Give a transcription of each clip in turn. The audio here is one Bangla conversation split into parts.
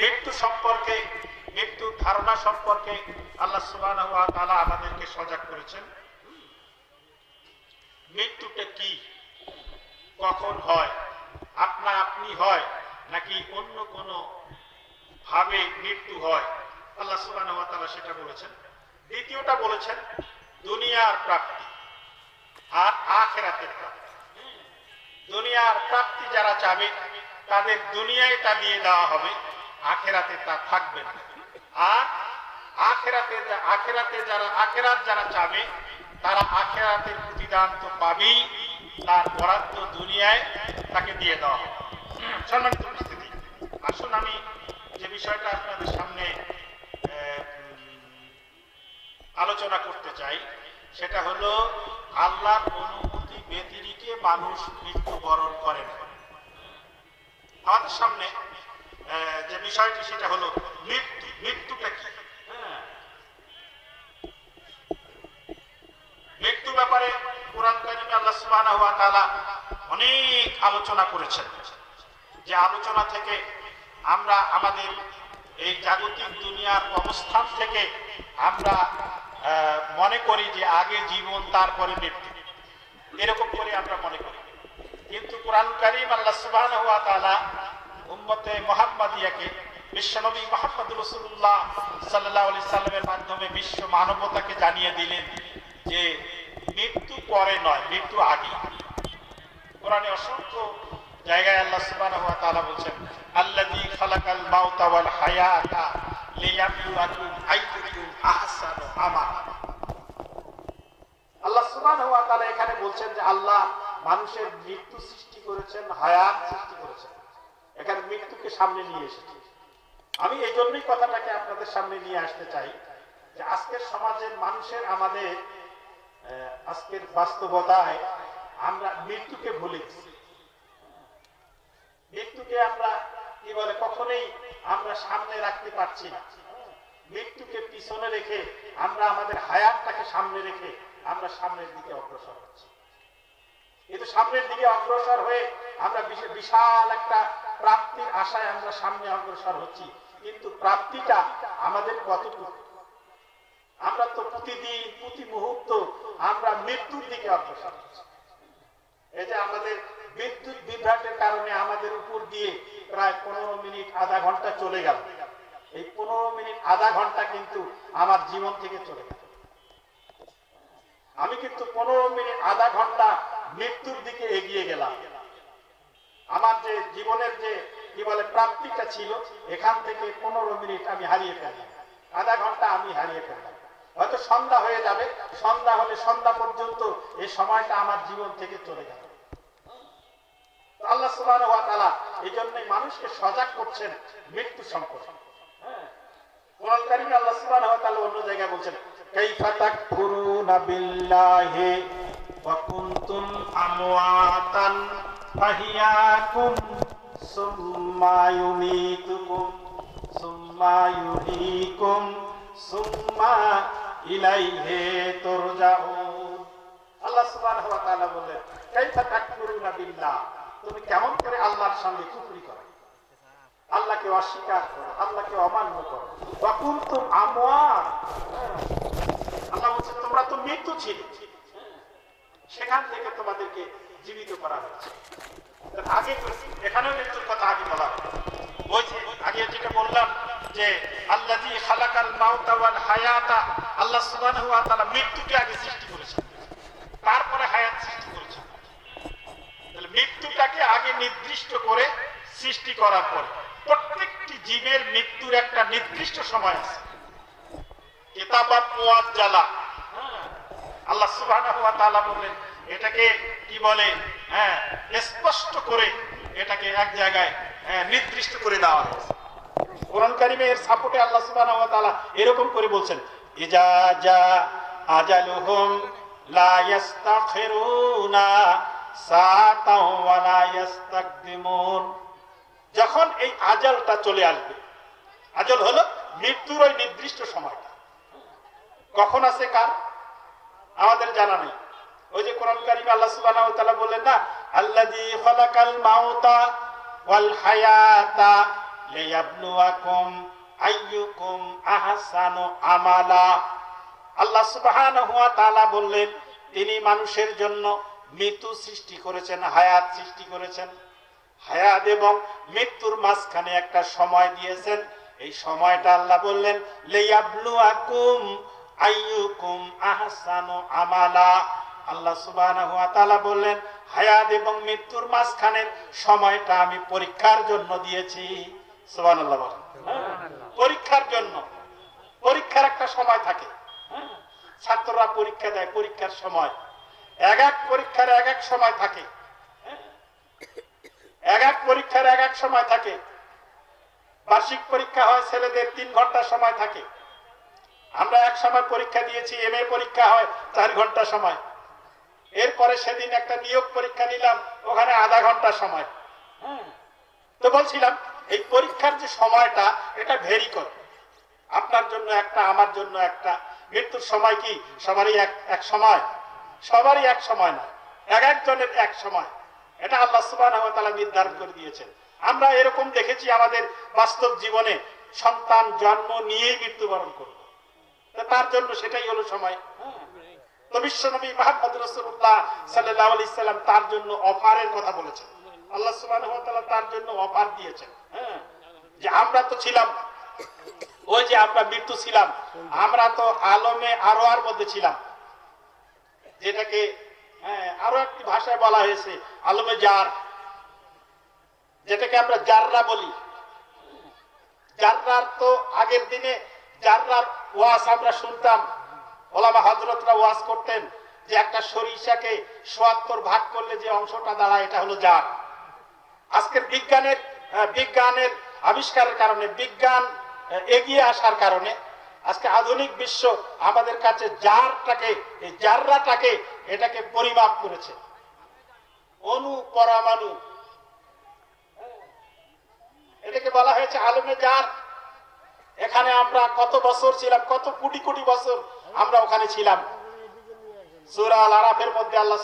মৃত্যু সম্পর্কে মৃত্যুর ধারণা সম্পর্কে আল্লাহ তাআলা আমাদেরকে সজাগ করেছেন। মৃত্যুটা কি? কখন হয়? আপনা আপনি হয় নাকি অন্য কোনো ভাবে মৃত্যু হয়? আল্লাহ তাআলা সেটা বলেছেন। দ্বিতীয়টা বলেছেন, দুনিয়ার প্রাপ্তি আর আখেরাতের প্রাপ্তি। দুনিয়ার প্রাপ্তি যারা চাবে, তাদের দুনিয়ায় তা দিয়ে দেওয়া হবে। আখেরাতে তা থাকবে না। আর আখেরাতে আখেরাতে যারা আখেরাত যারা চাবে, তারা আখেরাতের প্রতিদান তো পাবেই। তার বরাদ্দ দুনিয়ায় তাকে দিয়ে দেওয়া হবে। সম্মানিত উপস্থিতি, আসুন আমি যে বিষয়টা আপনাদের সামনে আলোচনা করতে চাই, সেটা হলো আল্লাহর অনুমতি ব্যতিরিকে মানুষ মৃত্যুবরণ করে না আমাদের সামনে বিষয়টি সেটা হলো, মৃত্যু, মৃত্যুটা কি। মৃত্যু ব্যাপারে কোরআন কারিমে আল্লাহ সুবহানাহু ওয়া তাআলা অনেক আলোচনা করেছেন। যে আলোচনা থেকে আমরা আমাদের এই জাগতিক দুনিয়ার অবস্থান থেকে আমরা মনে করি যে আগে জীবন, তারপরে মৃত্যু। এরকম করে আমরা মনে করি। কিন্তু কোরআন কারিম আল্লাহ সুবহানাহু ওয়া তাআলা উম্মতে মুহাম্মাদিয়াকে, বিশ্বনবী মুহাম্মদ রাসূলুল্লাহ সাল্লাল্লাহু আলি সাল্লামের মাধ্যমে বিশ্ব মানবতাকে জানিয়ে দিলেন যে মৃত্যু পরে নয়, মৃত্যু আগে কোরআনে অসংখ্য জায়গায় আল্লাহ সুবহানাহু ওয়া তাআলা বলছেন, আল্লাযী খালাকাল মাউতা হায়াতা আল্লাহ সুবহানাহু ওয়া তাআলা এখানে বলছেন যে আল্লাহ মানুষের মৃত্যু সৃষ্টি করেছেন, হায়াত মৃত্যুকে সামনে নিয়ে এসেছে। আমি এই জন্যই কথাটাকে আপনাদের সামনে নিয়ে আসতে চাই যে আজকের সমাজের মানুষের আমাদের আজকের বাস্তবতায় আমরা মৃত্যুকে ভুলে মৃত্যুকে আমরা, কি বলে, কখনোই আমরা সামনে রাখতে পারছি না। মৃত্যুকে পিছনে রেখে আমরা আমাদের হায়াতটাকে সামনে রেখে আমরা সামনের দিকে অগ্রসর হচ্ছি। কিন্তু সামনের দিকে অগ্রসর হয়ে আমরা বিশাল একটা প্রাপ্তির আশায় আমরা সামনে অগ্রসর হচ্ছি। কিন্তু প্রাপ্তিটা আমাদের কতটুকু? আমরা তো প্রতিদিন, প্রতি মুহূর্ত আমরা মৃত্যুর দিকে অগ্রসর হচ্ছি। এই যে আমাদের বিদ্যুৎ বিভ্রাটের কারণে আমাদের উপর দিয়ে প্রায় পনেরো মিনিট, আধা ঘণ্টা চলে গেল। এই পনেরো মিনিট, আধা ঘণ্টা কিন্তু আমার জীবন থেকে চলে গেল। আমি কিন্তু পনেরো মিনিট, আধা ঘণ্টা মৃত্যুর দিকে এগিয়ে গেলাম। আমার যে জীবনের যে, কি বলে, প্রাপ্তিটা ছিল, এখান থেকে পনেরো মিনিট আমি হারিয়ে ফেললাম। আধা ঘণ্টা আমি হারিয়ে ফেললাম। হয়তো সন্ধ্যা হয়ে যাবে, সন্ধ্যা হলে সন্ধ্যা পর্যন্ত এই সময়টা আমার জীবন থেকে চলে যাবে আল্লাহ তাআলা এই জন্যই মানুষকে সজাগ করছেন মৃত্যু সম্পর্কে হ্যাঁ। আল্লাহ সুবহানাহু ওয়া তাআলা অন্য জায়গায় বলছেন, কাইফা আল্লাহ সুবহানাহু ওয়া তাআলা কাইফা তাকফুরুনা বিল্লাহ? তুমি কেমন করে আল্লাহর সঙ্গে কুফরি করো? আল্লাহকে অস্বীকার করো, আল্লাহকে অমান্য করো। তখন তো আমার আল্লাহ বলছে, তোমরা তো মৃত্যু ছিলে। সেখান থেকে তোমাদেরকে জীবিত করা হয়েছে। আগে এখানেও মৃত্যুর কথা আগে বলা। ওই আগে যেটা বললাম যে আল্লাহ খালাকাল মাউতা ওয়াল হায়াতা আল্লাহ সুবহানাহু ওয়া তাআলা মৃত্যুকে আগে সৃষ্টি করেছেন। তারপরে হায়াত সৃষ্টি করেছেন। মৃত্যুটাকে আগে নির্দিষ্ট করে সৃষ্টি করার পরে প্রত্যেকটি জীবের মৃত্যুর একটা নির্দিষ্ট সময় আছে। কেতাবাত মুয়াজ্জালা হ্যাঁ, আল্লাহ সুবহানাহু ওয়া তাআলা বললেন এটাকে কি বলে? হ্যাঁ স্পষ্ট করে এটাকে এক জায়গায় হ্যাঁ, নির্দিষ্ট করে দেওয়া হয়েছে। কোরআন কারিমে এর সাপোর্টে আল্লাহ সুবহানাহু ওয়া তাআলা এরকম করে বলছেন ইজা জা আজালুহুম লা ইস্তাখিরুনা সাআতাও ওয়া লা ইস্তাকদিমুন। যখন এই আজালটা চলে আসবে আজল হলো মৃত্যুর ওই নির্দিষ্ট সময়টা। কখন আছে কার? আমাদের জানা নেই। ওই যে কোরআন কারিমে আল্লাহ সুবহানাহু ওয়া তাআলা বললেন না, আল্লাযী খালাকাল মাউতা ওয়াল হায়াতা লিয়াবলুয়াকুম আইয়ুকুম আহসানু আমালা। আল্লাহ সুবহানাহু ওয়া তাআলা বললেন, তিনি মানুষের জন্য মৃত্যু সৃষ্টি করেছেন, হায়াত সৃষ্টি করেছেন। হায়াত এবং মৃত্যুর মাঝখানে একটা সময় দিয়েছেন। এই সময়টা আল্লাহ বললেন, লিয়াবলুয়াকুম আইয়ুকুম আহসানু আমালা। আল্লাহ তাআলা বললেন হায়াত এবং মৃত্যুর মাঝখানের সময়টা আমি পরীক্ষার জন্য দিয়েছি। পরীক্ষার জন্য। পরীক্ষার একটা সময় থাকে। ছাত্ররা পরীক্ষা দেয় পরীক্ষার সময়। এক এক পরীক্ষার এক এক সময় থাকে। এক এক পরীক্ষার এক এক সময় থাকে। বার্ষিক পরীক্ষা হয় ছেলেদের তিন ঘণ্টা সময় থাকে। আমরা এক সময় পরীক্ষা দিয়েছি এম এ পরীক্ষা হয় চার ঘণ্টা সময়। এরপরে সেদিন একটা নিয়োগ পরীক্ষা নিলাম ওখানে আধা ঘণ্টা সময়। হুম। তো বলছিলাম এই পরীক্ষার যে সময়টা এটা ভেরি করে। আপনার জন্য একটা আমার জন্য একটা। মৃত্যুর সময় কি? সবারই এক এক সময়। সবারই এক সময় নয়। এক একজনের এক সময়। এটা আল্লাহ তাআলা নির্ধারণ করে দিয়েছেন। আমরা এরকম দেখেছি আমাদের বাস্তব জীবনে সন্তান জন্ম নিয়েই মৃত্যুবরণ করব তার জন্য সেটাই হলো সময়। তো বিশ্বনবী মোহাম্মদ রসুল্লাহ তার জন্য অফারের কথা বলেছেন। আল্লাহ তাআলা তার জন্য অফার দিয়েছেন। হ্যাঁ? যে আমরা তো ছিলাম ওই যে আমরা মৃত্যু ছিলাম আমরা তো আলমে আরোয়ার মধ্যে ছিলাম। যেটাকে হ্যাঁ, আরও একটি ভাষায় বলা হয়েছে আলমে জার। যেটাকে আমরা জাররা বলি। জাররার তো আগের দিনে জাররার ওয়াজ আমরা শুনতাম। ওলামা হজরতরা ওয়াজ করতেন যে একটা সরিষাকে সোয়াত্তর ভাগ করলে যে অংশটা দাঁড়ায়, এটা হলো জার আজকের বিজ্ঞানের বিজ্ঞানের আবিষ্কারের কারণে, বিজ্ঞান এগিয়ে আসার কারণে, আজকে আধুনিক বিশ্ব আমাদের কাছে জারটাকে, এই জাররাটাকে, এটাকে পরিমাপ করেছে। অনু পরমাণু। এটাকে বলা হয়েছে আলমে জার। এখানে আমরা কত বছর ছিলাম, কত কোটি কোটি বছর আমরা ওখানে ছিলাম। সূরা আল আরাফের মধ্যে আল্লাহ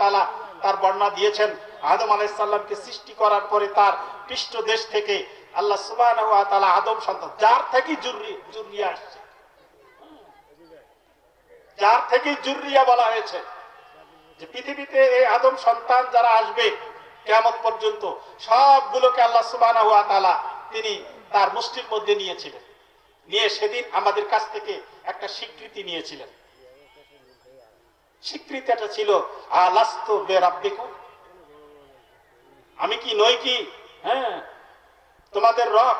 তাআলা তার বর্ণনা দিয়েছেন, আদম আলাইহিস সালামকে সৃষ্টি করার পরে তার পৃষ্ঠ দেশ থেকে আল্লাহ তাআলা আদম সন্তান, যার থেকে জুররিয়া আসছে। যার থেকে জুররিয়া বলা হয়েছে যে পৃথিবীতে এই আদম সন্তান যারা আসবে কিয়ামত পর্যন্ত, সবগুলোকে আল্লাহ তাআলা তিনি তার মুষ্টির মধ্যে নিয়েছিলেন। নিয়ে সেদিন আমাদের কাছ থেকে একটা স্বীকৃতি নিয়েছিলেন। স্বীকৃতিটা ছিল, আলাস্ত বেরাব্বিক আমি কি নই কি? হ্যাঁ তোমাদের রব